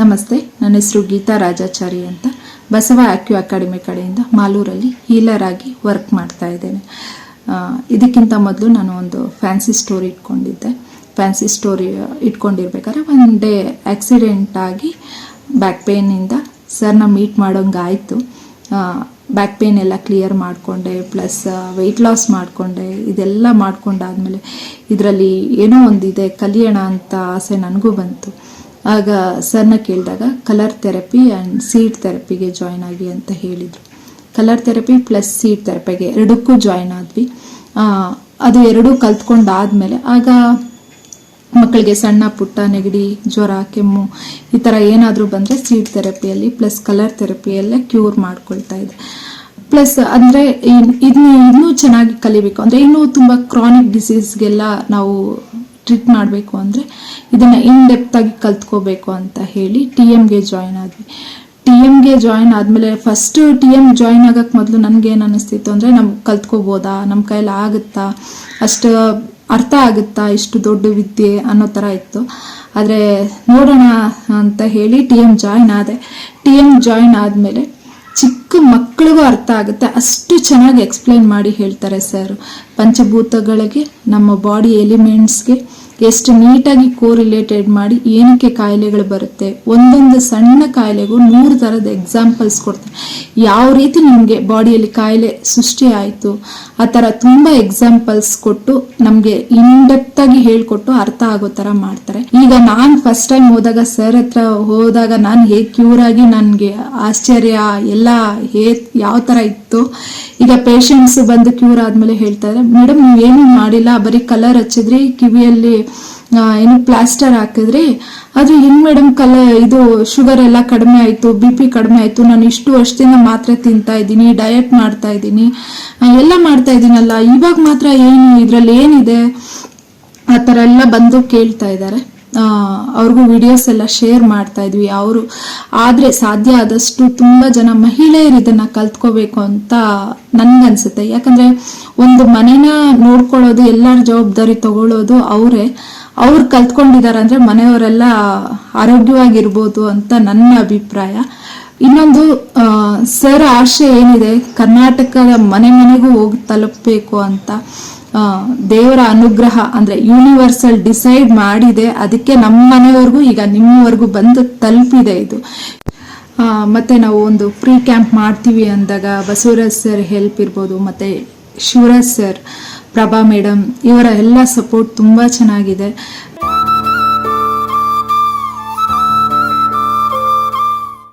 ನಮಸ್ತೆ, ನನ್ನ ಹೆಸರು ಗೀತಾ ರಾಜಾಚಾರಿ ಅಂತ. ಬಸವ ಆಕ್ಯು ಅಕಾಡೆಮಿ ಕಡೆಯಿಂದ ಮಾಲೂರಲ್ಲಿ ಹೀಲರ್ ಆಗಿ ವರ್ಕ್ ಮಾಡ್ತಾ ಇದ್ದೇನೆ. ಇದಕ್ಕಿಂತ ಮೊದಲು ನಾನು ಒಂದು ಫ್ಯಾನ್ಸಿ ಸ್ಟೋರ್ ಇಟ್ಕೊಂಡಿದ್ದೆ. ಫ್ಯಾನ್ಸಿ ಸ್ಟೋರಿ ಇಟ್ಕೊಂಡಿರ್ಬೇಕಾದ್ರೆ ಒನ್ ಡೇ ಆಕ್ಸಿಡೆಂಟ್ ಆಗಿ ಬ್ಯಾಕ್ ಪೇನಿಂದ ಸರ್ನ ಮೀಟ್ ಮಾಡೋಂಗಾಯಿತು. ಬ್ಯಾಕ್ ಪೇನ್ ಎಲ್ಲ ಕ್ಲಿಯರ್ ಮಾಡಿಕೊಂಡೆ, ಪ್ಲಸ್ ವೆಯ್ಟ್ ಲಾಸ್ ಮಾಡಿಕೊಂಡೆ, ಇದೆಲ್ಲ ಮಾಡಿಕೊಂಡಾದ್ಮೇಲೆ ಇದರಲ್ಲಿ ಏನೋ ಒಂದಿದೆ, ಕಲಿಯೋಣ ಅಂತ ಆಸೆ ನನಗೂ ಬಂತು. ಆಗ ಸರ್ನ ಕೇಳಿದಾಗ ಕಲರ್ ಥೆರಪಿ ಆ್ಯಂಡ್ ಸೀಡ್ ಥೆರಪಿಗೆ ಜಾಯ್ನ್ ಆಗಿ ಅಂತ ಹೇಳಿದರು. ಕಲರ್ ಥೆರಪಿ ಪ್ಲಸ್ ಸೀಡ್ ಥೆರಪಿಗೆ ಎರಡಕ್ಕೂ ಜಾಯ್ನ್ ಆದ್ವಿ. ಅದು ಎರಡೂ ಕಲ್ತ್ಕೊಂಡಾದ್ಮೇಲೆ ಆಗ ಮಕ್ಕಳಿಗೆ ಸಣ್ಣ ಪುಟ್ಟ ನೆಗಡಿ, ಜ್ವರ, ಕೆಮ್ಮು ಈ ಥರ ಏನಾದರೂ ಬಂದರೆ ಸೀಡ್ ಥೆರಪಿಯಲ್ಲಿ ಪ್ಲಸ್ ಕಲರ್ ಥೆರಪಿಯಲ್ಲೇ ಕ್ಯೂರ್ ಮಾಡ್ಕೊಳ್ತಾ ಇದೆ ಪ್ಲಸ್ ಅಂದರೆ ಇದನ್ನ ಇನ್ನೂ ಚೆನ್ನಾಗಿ ಕಲಿಬೇಕು. ಅಂದರೆ ಇನ್ನೂ ತುಂಬ ಕ್ರಾನಿಕ್ ಡಿಸೀಸ್ಗೆಲ್ಲ ನಾವು ಟ್ರೀಟ್ ಮಾಡಬೇಕು ಅಂದರೆ ಇದನ್ನು ಇನ್ ಡೆಪ್ತ್ ಆಗಿ ಕಲ್ತ್ಕೋಬೇಕು ಅಂತ ಹೇಳಿ ಟಿ ಎಮ್ಗೆ ಜಾಯ್ನ್ ಆದ್ವಿ. ಟಿ ಎಮ್ಗೆ ಜಾಯ್ನ್ ಆದಮೇಲೆ ಫಸ್ಟ್ ಟಿ ಎಂ ಜಾಯ್ನ್ ಆಗೋಕ್ಕೆ ಮೊದಲು ನನಗೇನು ಅನ್ನಿಸ್ತಿತ್ತು ಅಂದರೆ ನಮ್ಗೆ ಕಲ್ತ್ಕೋಬೋದಾ? ನಮ್ಮ ಕೈಯಲ್ಲಿ ಆಗುತ್ತಾ? ಅಷ್ಟು ಅರ್ಥ ಆಗುತ್ತಾ? ಇಷ್ಟು ದೊಡ್ಡ ವಿದ್ಯೆ ಅನ್ನೋ ಥರ ಇತ್ತು. ಆದರೆ ನೋಡೋಣ ಅಂತ ಹೇಳಿ ಟಿ ಎಂ ಜಾಯ್ನ್ ಆದೆ. ಟಿ ಎಂ ಜಾಯ್ನ್ ಆದಮೇಲೆ ಚಿಕ್ಕ ಮಕ್ಕಳಿಗೂ ಅರ್ಥ ಆಗುತ್ತೆ. ಅಷ್ಟು ಚೆನ್ನಾಗಿ ಎಕ್ಸ್ಪ್ಲೈನ್ ಮಾಡಿ ಹೇಳ್ತಾರೆ ಸರ್ ಪಂಚಭೂತಗಳಿಗೆ, ನಮ್ಮ ಬಾಡಿ ಎಲಿಮೆಂಟ್ಸ್ಗೆ ಎಷ್ಟು ನೀಟಾಗಿ ಕೋರಿಲೇಟೆಡ್ ಮಾಡಿ ಏನಕ್ಕೆ ಕಾಯಿಲೆಗಳು ಬರುತ್ತೆ. ಒಂದೊಂದು ಸಣ್ಣ ಕಾಯಿಲೆಗೂ ನೂರು ಥರದ ಎಕ್ಸಾಂಪಲ್ಸ್ ಕೊಡ್ತಾರೆ ಯಾವ ರೀತಿ ನಿಮಗೆ ಬಾಡಿಯಲ್ಲಿ ಕಾಯಿಲೆ ಸೃಷ್ಟಿ ಆಯಿತು, ಆ ಥರ ತುಂಬ ಎಕ್ಸಾಂಪಲ್ಸ್ ಕೊಟ್ಟು ನಮಗೆ ಇನ್ಡೆಪ್ತ್ ಆಗಿ ಹೇಳ್ಕೊಟ್ಟು ಅರ್ಥ ಆಗೋ ಥರ ಮಾಡ್ತಾರೆ. ಈಗ ನಾನು ಫಸ್ಟ್ ಟೈಮ್ ಹೋದಾಗ ಸರ್ ಹತ್ರ ಹೋದಾಗ ನಾನು ಹೇಗೆ ಕ್ಯೂರ್ ಆಗಿ ನನಗೆ ಆಶ್ಚರ್ಯ, ಎಲ್ಲ ಹೇ, ಯಾವ ಥರ ಇತ್ತು. ಈಗ ಪೇಷಂಟ್ಸ್ ಬಂದು ಕ್ಯೂರ್ ಆದಮೇಲೆ ಹೇಳ್ತಾರೆ, ಮೇಡಮ್ ಏನೂ ಮಾಡಿಲ್ಲ, ಬರೀ ಕಲರ್ ಹಚ್ಚಿದ್ರಿ, ಕಿವಿಯಲ್ಲಿ ಏನು ಪ್ಲಾಸ್ಟರ್ ಹಾಕಿದ್ರಿ ಅದು ಹೆಂಗ್ ಮೇಡಮ್ ಕಲ ಇದು ಶುಗರ್ ಎಲ್ಲ ಕಡಿಮೆ ಆಯಿತು ಬಿ ಪಿ ಕಡಿಮೆ ಆಯಿತು. ನಾನು ಇಷ್ಟು ವರ್ಷದಿಂದ ಮಾತ್ರೆ ತಿಂತಾ ಇದ್ದೀನಿ ಡಯಟ್ ಮಾಡ್ತಾ ಇದ್ದೀನಿ. ಎಲ್ಲ ಮಾಡ್ತಾ ಇದ್ದೀನಲ್ಲ, ಇವಾಗ ಮಾತ್ರ ಏನು ಇದರಲ್ಲಿ ಏನಿದೆ? ಆ ಥರ ಎಲ್ಲ ಬಂದು ಕೇಳ್ತಾ ಇದ್ದಾರೆ. ಅವ್ರಿಗೂ ವಿಡಿಯೋಸ್ ಎಲ್ಲ ಶೇರ್ ಮಾಡ್ತಾ ಇದ್ವಿ. ಅವರು ಆದರೆ ಸಾಧ್ಯ ಆದಷ್ಟು ತುಂಬ ಜನ ಮಹಿಳೆಯರು ಇದನ್ನು ಕಲ್ತ್ಕೋಬೇಕು ಅಂತ ನನಗನ್ಸುತ್ತೆ. ಯಾಕಂದರೆ ಒಂದು ಮನೇನ ನೋಡ್ಕೊಳ್ಳೋದು, ಎಲ್ಲರ ಜವಾಬ್ದಾರಿ ತಗೊಳ್ಳೋದು ಅವರೇ. ಅವ್ರು ಕಲ್ತ್ಕೊಂಡಿದ್ದಾರೆ ಅಂದರೆ ಮನೆಯವರೆಲ್ಲ ಆರೋಗ್ಯವಾಗಿರ್ಬೋದು ಅಂತ ನನ್ನ ಅಭಿಪ್ರಾಯ. ಇನ್ನೊಂದು ಸರ್ ಆಶೆ ಏನಿದೆ, ಕರ್ನಾಟಕದ ಮನೆ ಮನೆಗೂ ಹೋಗಿ ತಲುಪಬೇಕು ಅಂತ. ದೇವರ ಅನುಗ್ರಹ ಅಂದ್ರೆ ಯೂನಿವರ್ಸಲ್ ಡಿಸೈಡ್ ಮಾಡಿದೆ, ಅದಕ್ಕೆ ನಮ್ಮ ಮನೆಯವರೆಗೂ ಈಗ ನಿಮ್ಮವರೆಗೂ ಬಂದು ತಲುಪಿದೆ ಇದು. ಮತ್ತೆ ನಾವು ಒಂದು ಫ್ರೀ ಕ್ಯಾಂಪ್ ಮಾಡ್ತೀವಿ ಅಂದಾಗ ಬಸವರಾಜ್ ಸರ್ ಹೆಲ್ಪ್ ಇರ್ಬೋದು, ಮತ್ತೆ ಶಿವರಾಜ್ ಸರ್ ಪ್ರಭಾ ಮೇಡಮ್ ಇವರ ಎಲ್ಲ ಸಪೋರ್ಟ್ ತುಂಬ ಚೆನ್ನಾಗಿದೆ.